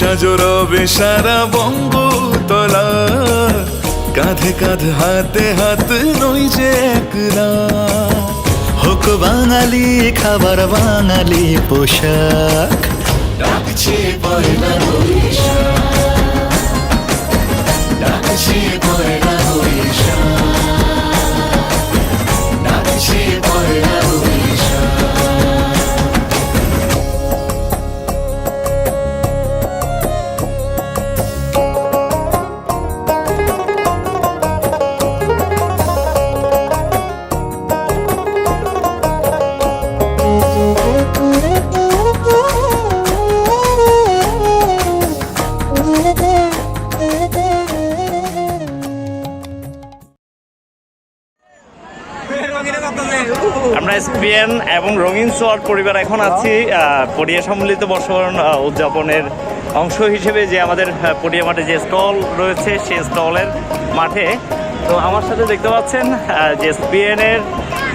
সাজো সাজো রবে তলা কাঁধে কাঁধ, হাতে হাত নই যে একলা। হোক বাঙালি, খাবার বাঙালি পোশাক। আমরা এসপিএন এবং রঙিন সোয়ার পরিবার এখন আছি পড়িয়া সম্মিলিত বর্ষবরণ উদযাপনের অংশ হিসেবে যে আমাদের পড়িয়া মাঠে যে স্টল রয়েছে, সেই স্টলের মাঠে। তো আমার সাথে দেখতে পাচ্ছেন যে এসপিএন এর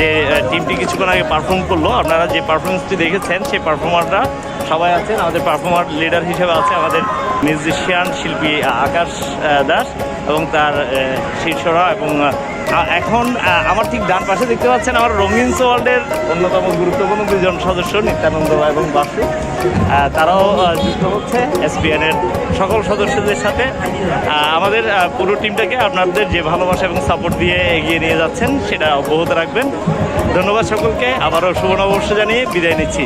যে টিমটি কিছুক্ষণ আগে পারফর্ম করল, আপনারা যে পারফরমেন্সটি দেখেছেন, সেই পারফর্মাররা সবাই আছেন। আমাদের পারফর্মার লিডার হিসেবে আছে আমাদের মিউজিশিয়ান শিল্পী আকাশ দাস এবং তার শিষ্যরা এবং এখন আমার ঠিক ডান পাশে দেখতে পাচ্ছেন আমার রঙিন ওয়ার্ল্ডের অন্যতম গুরুত্বপূর্ণ দুজন সদস্য, নিত্যানন্দ এবং বাসু। তারাও যুক্ত হচ্ছে এসবিএন এর সকল সদস্যদের সাথে। আমাদের পুরো টিমটাকে আপনাদের যে ভালোবাসা এবং সাপোর্ট দিয়ে এগিয়ে নিয়ে যাচ্ছেন, সেটা অব্যাহত রাখবেন। ধন্যবাদ সকলকে। আবারও শুভ নববর্ষ জানিয়ে বিদায় নিচ্ছি।